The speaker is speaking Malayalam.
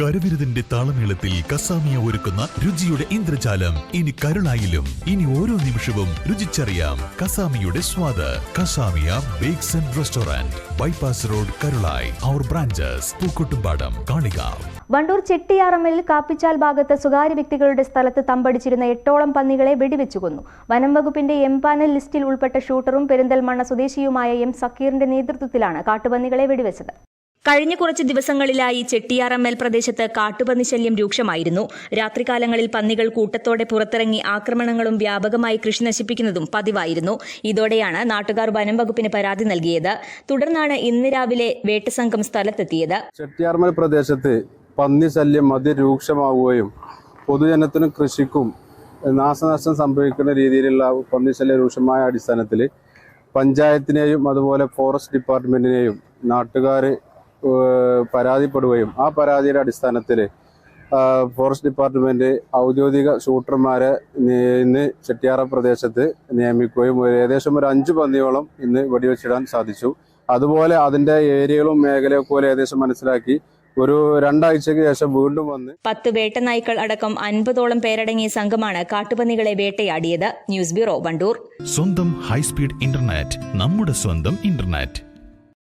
കരവിരുതിന്റെ താളമേളത്തിൽ കസാമിയ ഒരുക്കുന്ന രുചിയുടെ ഇന്ദ്രജാലം. ഇനി കരുളായിലും ഇനി ഓരോ നിമിഷവും രുചിച്ചറിയാം കസാമിയുടെ സ്വാദ്. Kasamiya bakes and restaurant bypass road Karulai. Our branches Pookkottumpadam Kalikavu. Vandoor ചെട്ടിയാറമ്മലിൽ കാപ്പിച്ചാൽ ഭാഗത്ത് സ്വകാര്യ വ്യക്തികളുടെ സ്ഥലത്ത് തമ്പടിച്ചിരുന്ന എട്ടോളം പന്നികളെ വെടിവെച്ചു കൊന്നു. വനം വകുപ്പിന്റെ എംപാനൽ ലിസ്റ്റിൽ ഉൾപ്പെട്ട ഷൂട്ടറും പെരിന്തൽമണ്ണ സ്വദേശിയുമായ എം സക്കീറിന്റെ നേതൃത്വത്തിലാണ് കാട്ടുപന്നികളെ വെടിവെച്ചത്. കഴിഞ്ഞ കുറച്ച് ദിവസങ്ങളിലായി ചെട്ടിയാറമ്മൽ പ്രദേശത്ത് കാട്ടുപന്നി ശല്യം രൂക്ഷമായിരുന്നു. രാത്രികാലങ്ങളിൽ പന്നികൾ കൂട്ടത്തോടെ പുറത്തിറങ്ങി ആക്രമണങ്ങളും വ്യാപകമായി കൃഷി നശിപ്പിക്കുന്നതും പതിവായിരുന്നു. ഇതോടെയാണ് നാട്ടുകാർ വനം വകുപ്പിന് പരാതി നൽകിയത്. തുടർന്നാണ് ഇന്ന് രാവിലെ വേട്ടസംഘം സ്ഥലത്തെത്തിയത്. ചെട്ടിയാർമൽ പ്രദേശത്ത് പന്നി ശല്യം അതിരൂക്ഷമാവുകയും പൊതുജനത്തിനും കൃഷിക്കും നാശനഷ്ടം സംഭവിക്കുന്ന രീതിയിലുള്ള പന്നി ശല്യം രൂക്ഷമായ അടിസ്ഥാനത്തിൽ പഞ്ചായത്തിനെയും അതുപോലെ ഫോറസ്റ്റ് ഡിപ്പാർട്ട്മെന്റിനെയും നാട്ടുകാർ പരാതിപ്പെടുകയും ആ പരാതിയുടെ അടിസ്ഥാനത്തിൽ ഫോറസ്റ്റ് ഡിപ്പാർട്ട്മെന്റ് ഔദ്യോഗിക ഷൂട്ടർമാരെ ഇന്ന് ചെട്ടിയാറ പ്രദേശത്ത് നിയമിക്കുകയും ഒരു ഏകദേശം ഒരു അഞ്ച് പന്നിയോളം ഇന്ന് വെടിവെച്ചിടാൻ സാധിച്ചു. അതുപോലെ അതിന്റെ ഏരിയകളും മേഖലയൊക്കെ പോലെ ഏകദേശം മനസ്സിലാക്കി ഒരു രണ്ടാഴ്ചയ്ക്ക് ശേഷം വീണ്ടും വന്ന് പത്ത് വേട്ടനായ്ക്കൾ അടക്കം അൻപതോളം പേരടങ്ങിയ സംഘമാണ് കാട്ടുപന്നികളെ വേട്ടയാടിയത്. News bureau Wandoor. സ്വന്തം ഹൈസ്പീഡ് ഇന്റർനെറ്റ് നമ്മുടെ സ്വന്തം ഇന്റർനെറ്റ്.